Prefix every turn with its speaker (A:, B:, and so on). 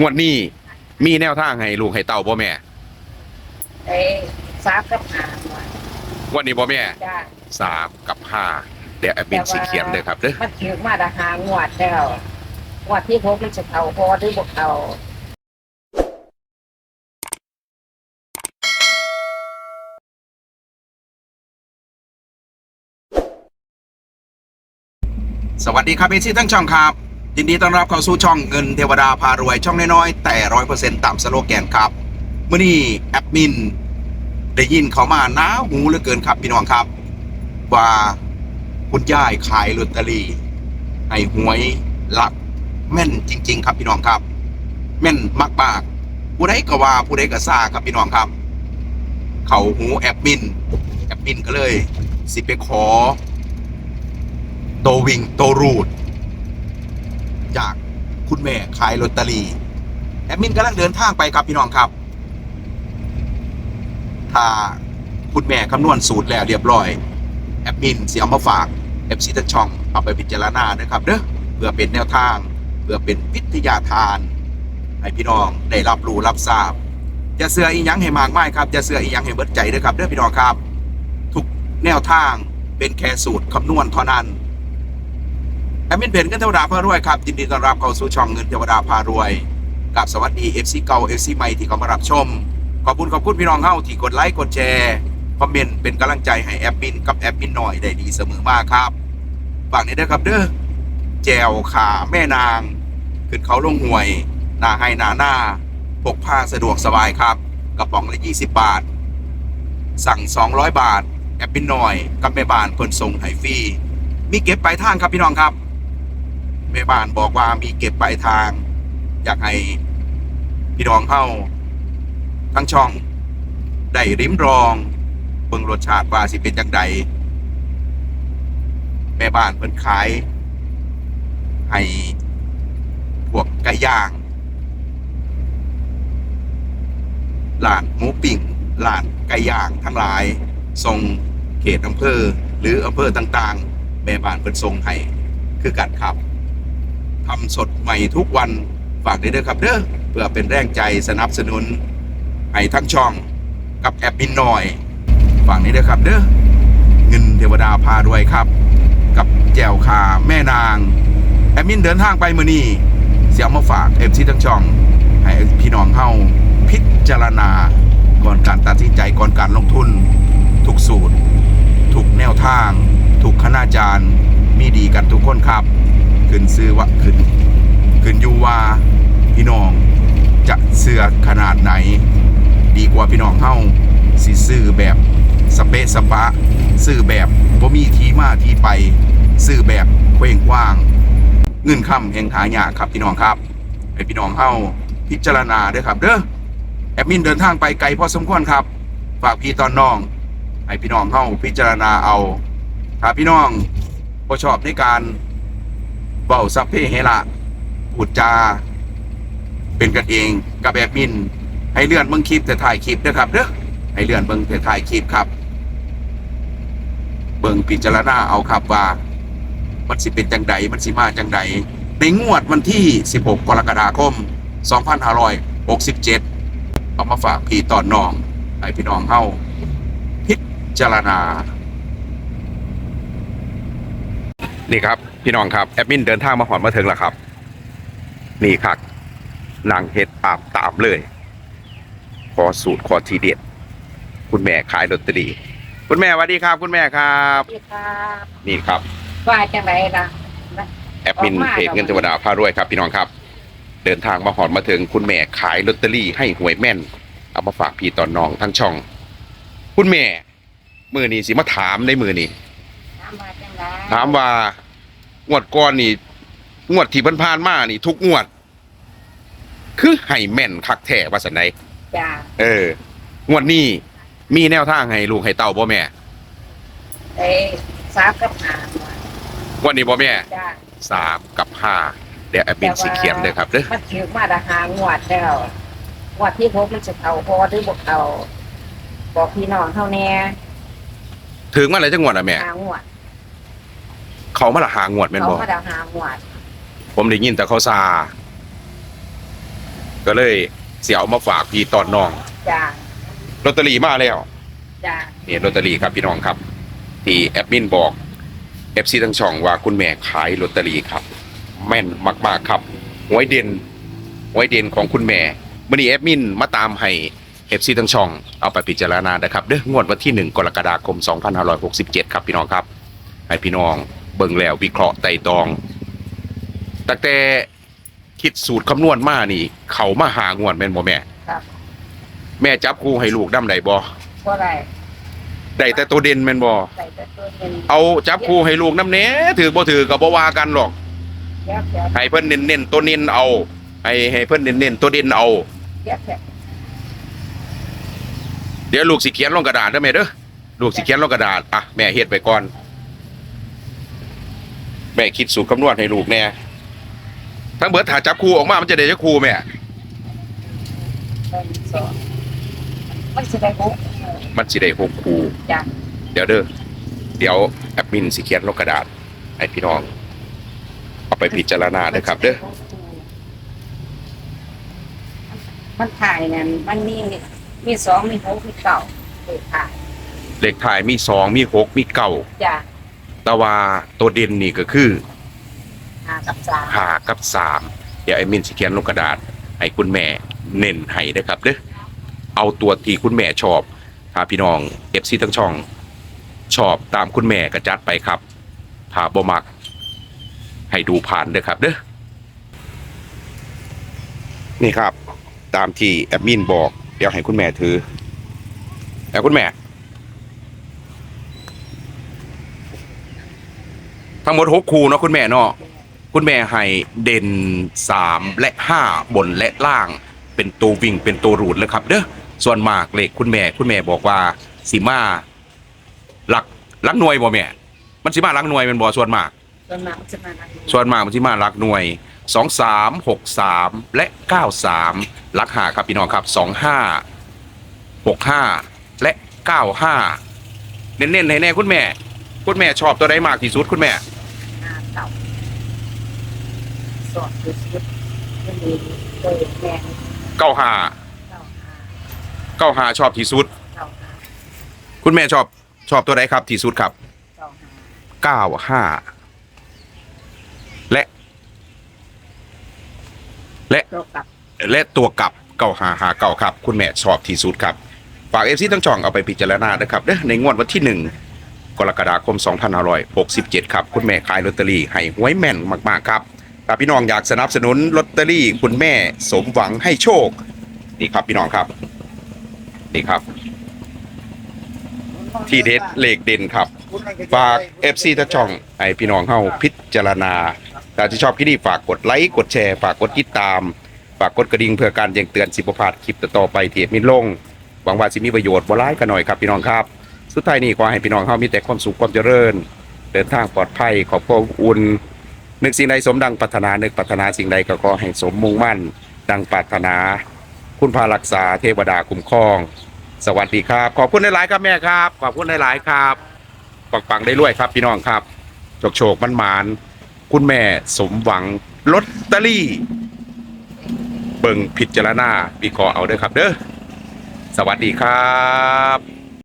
A: งวดนี้มีแนวทางให้ลูกให้เต้าบ่แม่
B: ไอ้สามกับหาหน่อย
A: งวันนี้บ่แม่
B: จ้า
A: สามกับห้าเดี๋ยวแอดมินสิเขียนเลยครับเด้อ
B: มันถือมาละหางวดแล้วงวดที่พบมันจะเอาพอหรือบ่เอา
C: สวัสดีครับเอซี่ทั้งช่องครับ ยินดีต้อนรับเข้าสู่ช่องเงินเทวดาพารวยช่องน้อยๆแต่ร้อยเปอร์เซ็นต์ตามสโลแกนครับเมื่อนี้แอดมินได้ยินเขามาหน้าหูเหลือเกินครับพี่น้องครับ ว่าคุณย่ายขายลอตเตอรี่ให้หวยหลักแม่นจริง ๆ ครับพี่น้องครับ แม่นมากๆผู้ใดก็ว่าผู้ใดก็ซาครับพี่น้องครับ เขาหูแอดมินแอดมินก็เลย สิไปขอโตวิงโตรูด จากคุณแม่ขายลอตเตอรี่แอดมินกำลังเดินทางไปครับพี่น้องครับ ถ้าคุณแม่คำนวณสูตรแล้วเรียบร้อย แอดมินเสียมาฝากเอฟซีทั้งช่องเอาไปพิจารณานะครับเด้อเพื่อเป็นแนวทาง เพื่อเป็นวิทยาทานให้พี่น้องได้รับรู้รับทราบจะเสืออีหยังให้มากมายครับจะเสืออีหยังให้เบิดใจด้อครับเด้อพี่น้องครับ ทุกแนวทางเป็นแค่สูตรคำนวณเท่านั้น อดมินเพจเงินเทวดาพารวยครับยินดีต้อนรับเข้าสู่ช่องเงินเทวดาพารวยกับสวัสดี FC เก่า FC ใหม่ที่เขามารับชม ขอบคุณขอบคุณพี่น้องเฮาที่กดไลค์กดแชร์คอมเมนต์เป็นกำลังใจให้แอดมินกับแอดมินหน่อยได้ดีเสมอมากครับฝากนี้ด้วยครับเด้อแจวขาแม่นาง ขึ้นเขาลงห่วยหน้าให้หน้าหน้าพกผ้าสะดวกสบายครับกระป๋องละ 20 บาท สั่ง 200 บาท แอดมินหน่อย กับแม่บ้านเพิ่นส่งให้ฟรีมีเก็บปลายทางครับพี่น้องครับ แม่บ้านบอกว่ามีเก็บปลายทาง อยากให้พี่น้องเข้าทั้งช่อง ได้ริมรองเบิ่งรสชาติว่าสิเป็นจังใดแม่บ้านเพิ่นขาย ให้พวกไก่ย่างร้านหมูปิ้งร้านไก่ย่างทั้งหลายส่งเขตอำเภอ หรืออำเภอต่างๆ แม่บ้านเพิ่นส่งให้คือกันครับ ทำสดใหม่ทุกวันฝากด้วยครับเด้อเพื่อเป็นแรงใจสนับสนุนให้ทั้งช่องกับแอปบินหน่อยฝั่งนี้ด้วยครับเด้อเงินเทวดาพาด้วยครับ กับแจวคาแม่นาง แอดมินเดินทางไปมือนี้เสียงมาฝากเอฟซีทั้งช่อง ให้พี่น้องเฮาพิจารณาก่อนการตัดสินใจก่อนการลงทุน ทุกสูตร ทุกแนวทาง ทุกคณาจารย์ มีดีกันทุกคนครับ ขึ้นซื้อว่าขึ้นขึ้นอยู่ว่าพี่น้องจะเสือขนาดไหน ดีกว่าพี่น้องเฮาสิซื้อแบบสเปะสปะซื้อแบบบ่มีทีมาทีไปซื้อแบบเคว้งกว้าง เงินคำแห่งหายากครับพี่น้องครับให้พี่น้องเฮาพิจารณาด้อครับเด้อแอดมินเดินทางไปไกลพอสมควรครับ ฝากพี่ตอนน้องให้พี่น้องเฮาพิจารณาเอาถ้าพี่น้องบ่ชอบในการ เบาสัพเพเฮระพูดจา เป็นกันเองกับแอดมิน ให้เลื่อนเบิ่งคลิปแต่ถ่ายคลิปนะครับเด้อให้เลื่อนเบิ่งแต่ถ่ายคลิปครับ เบิ่งพิจารณาเอาครับว่า มันสิเป็นจังใดมันสิมาจังใดในงวดวันที่ 16 กรกฎาคม 2567 เอามาฝากพี่ตอนน้องให้พี่น้องเฮาพิจารณา
A: นี่ครับ พี่น้องครับแอดมินเดินทางมาหอนมาถึงแล้วครับ นี่ครับนางเฮ็ดอาบตามเลย ขอสูตรขอทีเด็ด คุณแม่ขายลอตเตอรี่คุณแม่สวัสดีครับ คุณแม่ครับ
B: พี่ครับ
A: นี่ครับ
B: ว่าจังไรล่ะ
A: แอดมินเพจเงินเทวดาพารวยครับ พี่น้องครับ เดินทางมาหอนมาถึง คุณแม่ขายลอตเตอรี่ให้หวยแม่น เอามาฝากพี่ตอนน้องทั้งช่อง คุณแม่มือนี้สิมาถามในมือนี้
B: ถามว่าจั งไร
A: ถามว่างวดก่อนนี่งวดที่ผ่านๆมานี่ ทุกงวด คือให้แม่นคักแท้ว่าสันได
B: จ้า
A: เออ งวดนี้มีแนวทางให้ลูกให้เต้าบ่แม่
B: ไอ้สามกับหาหน่อย
A: งวดนี้บ่แม่
B: จ้า
A: สามกับห้าเดี๋ยวแอดมินสิเขียนเลยครับเด้อ
B: มันถือมาละหางวดแล้วงวดที่พบมันจะเอาพอหรือบ่เอาบอกพี่น้องเท่าแน่
A: ถึงมาแล้วจังงวดอะแม่
B: หางวด
A: เขามาละหางวดแม่น
B: เขา
A: บ่
B: มาละหางวด
A: ผมได้ยินแต่เขาซา
C: ก็เลยเสียเอามาฝากพี่ตอนน้อง
B: จ้า
C: ลอตเตอรี่มาแล้ว
B: จ้า
C: นี่ลอตเตอรี่ครับพี่น้องครับ ที่แอดมินบอกเอฟซีทั้งช่องว่าคุณแม่ขายลอตเตอรี่ครับ แม่นมาก ๆ ครับหวยเด่นหวยเด่นของคุณแม่มื่อนี้แอดมินมาตามให้เอฟซีทั้งช่องเอาไปพิจารณานะครับเด้องวดวันที่ 1 กรกฎาคม 2567 ครับพี่น้องครับ ให้พี่น้อง เบิ่งแล้ววิเคราะห์ไต่ตองตั้งแต่คิดสูตรคำนวณมานี่ เขามาหางวดแม่นบ่แม่
B: ครับ
C: แม่จับคู่ให้ลูกดำใดบ่
B: เพราะอะไร
C: ได้แต่ตัวเด่นแม่นบ่
B: ใส่แต่ตัวเงิน
C: เอาจับคู่ให้ลูกน้ำเน้ถือบ่ถือก็บ่ว่ากันหรอก
B: แยกแยก
C: ให้เพิ่นเน้นๆตัวเน้นเอา ให้ให้เพิ่นเน้นๆตัวเด่นเอา
B: แยกแยก
C: เดี๋ยวลูกสิเขียนลงกระดาษเด้อแม่เด้อลูกสิเขียนลงกระดาษอะแม่เฮ็ดไปก่อน แม่คิดสูตรคำนวณให้ลูกแน่ทั้งเบิดถ้าจับคู่ออกมามันจะได้จักคู่แม่
B: หนึ่งสองมันจะได้หก
C: มันสิได้หกคู่
B: จ้า
C: เดี๋ยวเด้อ เดี๋ยวแอดมินสิเขียนลงกระดาษให้พี่น้อง เอาไปพิจารณาเด้อครับเด้อ
B: มันถ่ายเนี่ยมันมีมีสองมีหกมีเก้าเลยถ่าย
C: เลขท้ายมีสองมีหกมีเก้า
B: จ้า
C: แต่ว่าตัวเด่นนี่ก็คือ
B: หากับสาม
C: หากับสามเดี๋ยวไอ้มินสิเขียนลงกระดาษ ให้คุณแม่เน้นให้นะครับเด้อเอาตัวที่คุณแม่ชอบถ้าพี่น้องเอฟซีทั้งช่อง ชอบตามคุณแม่ก็จัดไปครับถ้าบ่มัก ให้ดูผ่านเด้อครับเด้อนี่ครับ ตามที่แอดมินบอก เดี๋ยวให้คุณแม่ถือแล้วคุณแม่ ทั้งหมดหกคู่เนาะคุณแม่เนาะคุณแม่ให้เด่นสามและห้าบนและล่าง เป็นตัววิ่งเป็นตัวรูดเลยครับเด้อส่วนมากเลขคุณแม่คุณแม่บอกว่าสีมาหลักหลักหน่วยบ่แม่ มันสิมาหลักหน่วยเป็นบ่ส่วนมาก
B: ส่วนมากมันจะมาทางนี้
C: ส่วนมากมันสิมาหลักหน่วยสองสามหกสามและเก้าสามหลักหาครับพี่น้องครับสองห้าหกห้าและเก้าห้าเน้นๆให้แน่คุณแม่ คุณแม่ชอบตัวใดมากที่สุดคุณแม่
B: หาเก้า สอดคือชุดมันมีเลยแมง
C: เก้าห้า
B: เก้าห้า
C: เก้าห้าชอบที่สุด
B: เก้าห้า
C: คุณแม่ชอบชอบตัวใดครับที่สุดครับ
B: เก้าห้า
C: เก้าห้าและ และ
B: ตัวกลับ
C: และตัวกลับเก้าห้าห้าเก้าครับ คุณแม่ชอบที่สุดครับ ฝากเอฟซีทั้งช่องเอาไปพิจารณานะครับเด้อในงวดวันที่หนึ่งกรกฎาคม 2567 ครับ คุณแม่ขายลอตเตอรี่ให้หวยแม่นมาก ๆ ครับ ถ้าพี่น้องอยากสนับสนุนลอตเตอรี่คุณแม่สมหวังให้โชค นี่ครับพี่น้องครับ นี่ครับ ที่เด็ดเลขเด่นครับ ฝาก FC ทั้งช่องให้พี่น้องเฮาพิจารณาถ้าที่ชอบคลิปนี้ฝากกดไลค์กดแชร์ฝากกดติดตาม ฝากกดกระดิ่งเพื่อการแจ้งเตือนสิบประพาดคลิปต่อไปเที่มีลงหวังว่าสิมีประโยชน์บ่ร้ายกันหน่อยครับพี่น้องครับ สุดท้ายนี้ขอให้พี่น้องเฮามีแต่ความสุขความเจริญ เดินทางปลอดภัยขอบคุณอุ่น นึกสิ่งใดสมดังปรารถนานึกปรารถนาสิ่งใดก็ขอให้สมมุ่งมั่น ดังปรารถนา คุณพารักษาเทวดาคุ้มครอง สวัสดีครับ ขอบคุณหลาย ๆ ครับแม่ครับ ขอบคุณหลาย ๆ ครับปังๆได้รวยครับ พี่น้องครับโชคโชคมันมานคุณแม่สมหวังลอตเตอรี่ เบิ่งพิจารณาวิเคราะห์เอาเด้อครับ เด้อสวัสดีครับ